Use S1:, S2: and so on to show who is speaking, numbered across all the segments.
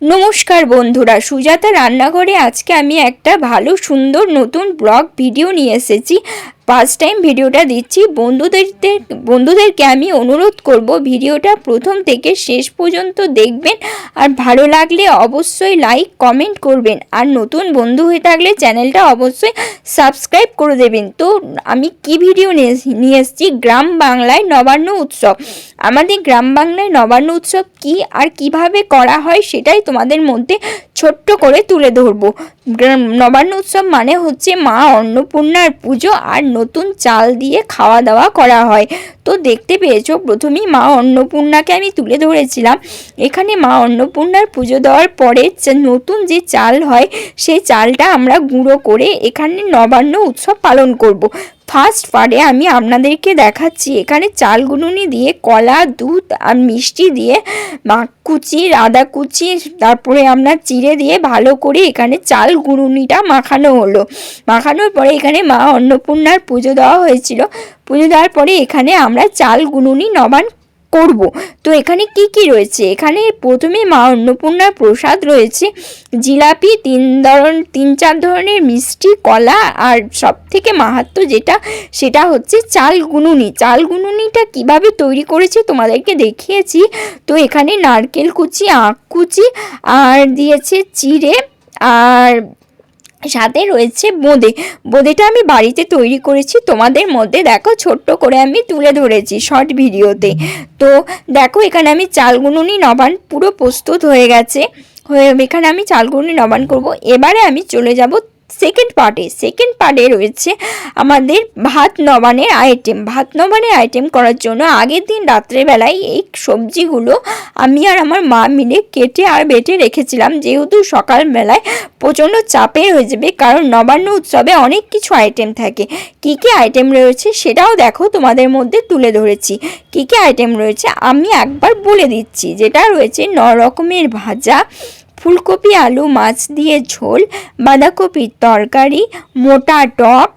S1: নমস্কার বন্ধুরা সুজাতা রান্নাঘরে আজকে আমি একটা ভালো সুন্দর নতুন ব্লগ ভিডিও নিয়ে এসেছি। ফার্স্ট টাইম ভিডিওটা দিচ্ছি। বন্ধুদের বন্ধুদেরকে আমি অনুরোধ করব ভিডিওটা প্রথম থেকে শেষ পর্যন্ত দেখবেন। আর ভালো লাগলে অবশ্যই লাইক কমেন্ট করবেন। আর নতুন বন্ধু হয়ে থাকলে চ্যানেলটা অবশ্যই সাবস্ক্রাইব করে দেবেন। তো আমি কি ভিডিও নিয়ে এসেছি? গ্রাম বাংলায় নবান্ন উৎসব। আমাদের গ্রাম বাংলায় নবান্ন উৎসব কি আর কীভাবে করা হয় সেটাই তোমাদের মধ্যে ছোট্ট করে তুলে ধরবো। নবান্ন উৎসব মানে হচ্ছে মা অন্নপূর্ণার পুজো আর নতুন চাল দিয়ে খাওয়া দাওয়া করা হয়। তো দেখতে পেয়েছ, প্রথমেই মা অন্নপূর্ণাকে আমি তুলে ধরেছিলাম। এখানে মা অন্নপূর্ণার পুজো দেওয়ার পরে নতুন যে চাল হয়, সেই চালটা আমরা গুঁড়ো করে এখানে নবান্ন উৎসব পালন করব। ফার্স্ট পারে আমি আপনাদেরকে দেখাচ্ছি, এখানে চাল গুনুনি দিয়ে কলা, দুধ আর মিষ্টি দিয়ে মাখ কুচি আদা কুচি, তারপরে আমরা চিড়ে দিয়ে ভালো করে এখানে চাল গুনুনিটা মাখানো হলো। মাখানোর পরে এখানে মা অন্নপূর্ণার পুজো দেওয়া হয়েছিল। পুজো দেওয়ার পরে এখানে আমরা চাল গুনুনি নবান করব। তো এখানে কি কি রয়েছে? এখানে প্রথমে মা অন্নপূর্ণার প্রসাদ রয়েছে। জিলাপি, তিন ধরন, তিন চার ধরনের মিষ্টি, কলা আর সব থেকে মাহাত্ম যেটা, সেটা হচ্ছে চাল গুনুনি। চাল গুনুনিটা কীভাবে তৈরি করেছে তোমাদেরকে দেখিয়েছি। তো এখানে নারকেল কুচি, আখ কুচি আর দিয়েছে চিড়ে আর সাথে রয়েছে বোঁদে। বোঁদেটা আমি বাড়িতে তৈরি করেছি, তোমাদের মধ্যে দেখো ছোট্ট করে আমি তুলে ধরেছি শর্ট ভিডিওতে। তো দেখো এখানে আমি চাল গুনুনি নবান পুরো প্রস্তুত হয়ে গেছে। হয়ে, এখানে আমি চালগুনি নবান করব। এবারে আমি চলে যাব সেকেন্ড পার্টে সেকেন্ড পার্টে রয়েছে আমাদের ভাত নবানের আইটেম ভাত নবানের আইটেম করার জন্য আগের দিন রাত্রেবেলায় এই সবজিগুলো আমি আর আমার মা মিলে কেটে আর বেটে রেখেছিলাম। যেহেতু সকালবেলায় প্রচণ্ড চাপের হয়ে যাবে, কারণ নবান্ন উৎসবে অনেক কিছু আইটেম থাকে। কী কী আইটেম রয়েছে সেটাও দেখো তোমাদের মধ্যে তুলে ধরেছি। কী কী আইটেম রয়েছে আমি একবার বলে দিচ্ছি। যেটা রয়েছে ন রকমের ভাজা ফুলকপি, আলু, মাছ দিয়ে ঝোল বাঁধাকপির তরকারি, মোটা টক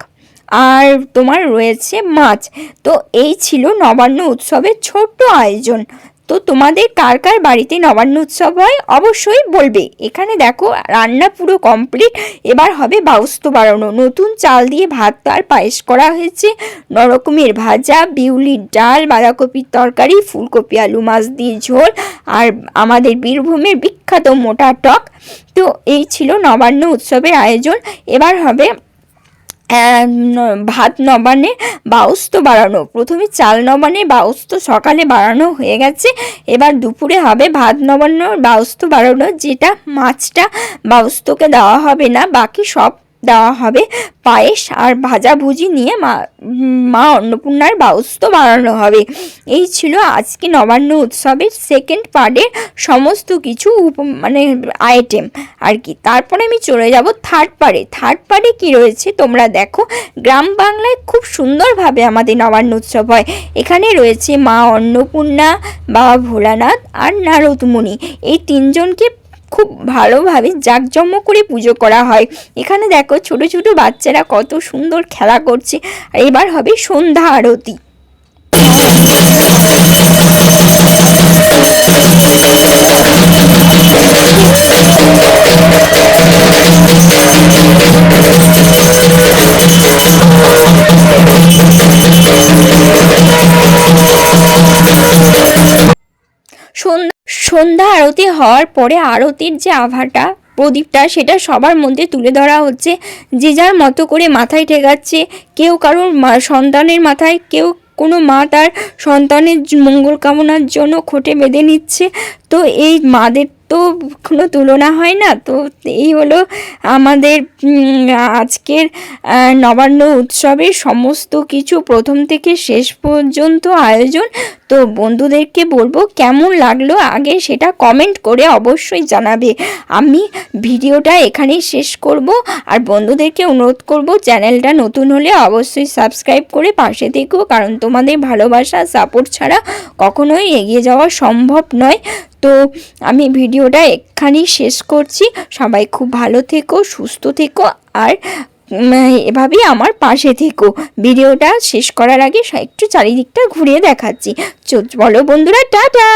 S1: আর তোমার রয়েছে মাছ। তো এই ছিল নবান্ন উৎসবের ছোট্ট আয়োজন। তো তোমাদের কার কার বাড়িতে নবান্ন উৎসব হয়? অবশ্যই বলবে। এখানে দেখো, রান্না পুরো কমপ্লিট এবার হবে বাউস্ত বাড়ানো। নতুন চাল দিয়ে ভাত আর পায়েস করা হয়েছে। নরকমের ভাজা, বিউলির ডাল, বাঁধাকপির তরকারি, ফুলকপি, আলু, মাছ দিয়ে ঝোল আর আমাদের বীরভূমের বিখ্যাত মোটা টক। তো এই ছিল নবান্ন উৎসবের আয়োজন। এবার হবে ভাত নবানে বাউস্ত বাড়ানো। প্রথমে চাল নবানে বাউস্ত সকালে বাড়ানো হয়ে গেছে। এবার দুপুরে হবে ভাত নবান্ন বাউস্ত বাড়ানো, যেটা মাছটা বাউস্তকে দেওয়া হবে না। বাকি সব দেওয়া হবে। পায়েস আর ভাজাভুজি নিয়ে মা মা অন্নপূর্ণার বাউস্ত বানানো হবে। এই ছিল আজকে নবান্ন উৎসবের সেকেন্ড পার্টের সমস্ত কিছু উপ- মানে আইটেম আর কি, তারপরে আমি চলে যাব থার্ড পার্টে থার্ড পার্টে কি রয়েছে তোমরা দেখো, গ্রাম বাংলায় খুব সুন্দরভাবে আমাদের নবান্ন উৎসব হয়। এখানে রয়েছে মা অন্নপূর্ণা, বাবা ভোলানাথ আর নারদমুনি এই তিনজনকে খুব ভালোভাবে জাঁকজমক করে পুজো করা হয়। এখানে দেখো ছোট ছোট বাচ্চারা কত সুন্দর খেলা করছে। আর এবার হবে সন্ধ্যা আরতি। সন্ধ্যা আরতি হওয়ার পরে আরতির যে আভাটা, প্রদীপটা, সেটা সবার মধ্যে তুলে ধরা হচ্ছে। যে যার মতো করে মাথায় ঠেকাচ্ছে, কেউ কারোর সন্তানের মাথায়, কেউ কোনো মা তার সন্তানের মঙ্গল কামনার জন্য খোটে বেঁধে নিচ্ছে। তো এই মাদের তো কোনো তুলনা হয় না। তো এই হলো আমাদের আজকের নবান্ন উৎসবের সমস্ত কিছু প্রথম থেকে শেষ পর্যন্ত আয়োজন। তো বন্ধুদেরকে বলব কেমন লাগল আগে সেটা কমেন্ট করে অবশ্যই জানাবে। আমি ভিডিওটা এখানেই শেষ করব। আর বন্ধুদেরকে অনুরোধ করব চ্যানেলটা নতুন হলে অবশ্যই সাবস্ক্রাইব করে পাশে থেকো। কারণ তোমাদের ভালোবাসা সাপোর্ট ছাড়া কখনোই এগিয়ে যাওয়া সম্ভব নয়। তো আমি ভিডিওটা এখানেই শেষ করছি। সবাই খুব ভালো থেকো, সুস্থ থেকো আর এভাবেই আমার পাশে থেকো। ভিডিওটা শেষ করার আগে একটু চারিদিকটা ঘুরিয়ে দেখাচ্ছি। চো- বলো বন্ধুরা, টাটা!